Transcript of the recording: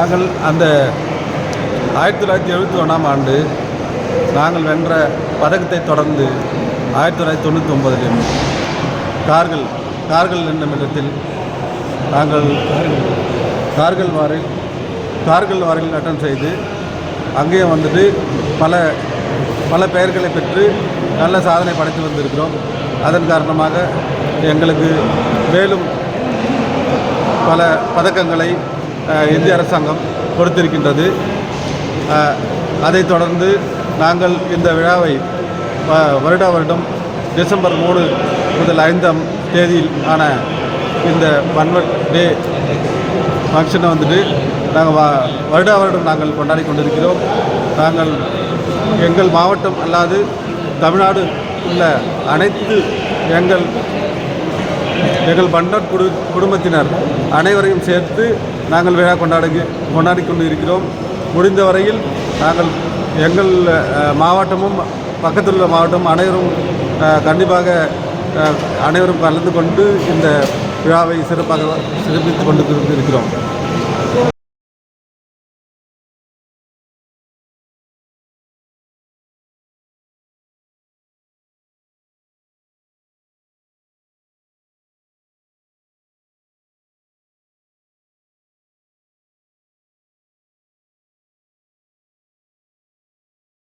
நாங்கள் அந்த ஆயிரத்தி தொள்ளாயிரத்தி எழுபத்தி ஒன்றாம் ஆண்டு நாங்கள் வென்ற பதக்கத்தை தொடர்ந்து ஆயிரத்தி தொள்ளாயிரத்தி தொண்ணூற்றி ஒன்பதிலும் கார்கள் கார்கள் என்னும் இடத்தில் நாங்கள் கார்கள் வாரில் கார்கள் வாரில் அட்டன் செய்து அங்கேயும் வந்துட்டு பல பல பெயர்களை பெற்று நல்ல சாதனை படைத்து வந்திருக்கிறோம். அதன் காரணமாக எங்களுக்கு மேலும் பல பதக்கங்களை இந்திய அரசாங்கம் கொடுத்திருக்கின்றது. அதைத் தொடர்ந்து நாங்கள் இந்த விழாவை வருட வருடா வருடம் டிசம்பர் மூணு முதல் ஐந்தாம் தேதியில் ஆன இந்த பன்வெட் டே ஃபங்க்ஷனை வந்துட்டு நாங்கள் வா வருடா வருடம் நாங்கள் கொண்டாடி கொண்டிருக்கிறோம். நாங்கள் எங்கள் மாவட்டம் அல்லாது தமிழ்நாடு உள்ள அனைத்து எங்கள் எங்கள் பண்டட் குடு குடும்பத்தினர் அனைவரையும் சேர்த்து நாங்கள் விழா கொண்டாடி கொண்டாடி கொண்டு இருக்கிறோம் முடிந்த வரையில் நாங்கள் எங்கள் மாவட்டமும் பக்கத்தில் உள்ள மாவட்டம் அனைவரும் கண்டிப்பாக அனைவரும் கலந்து கொண்டு இந்த விழாவை சிறப்பாக சிறப்பித்து கொண்டு இருக்கிறோம்.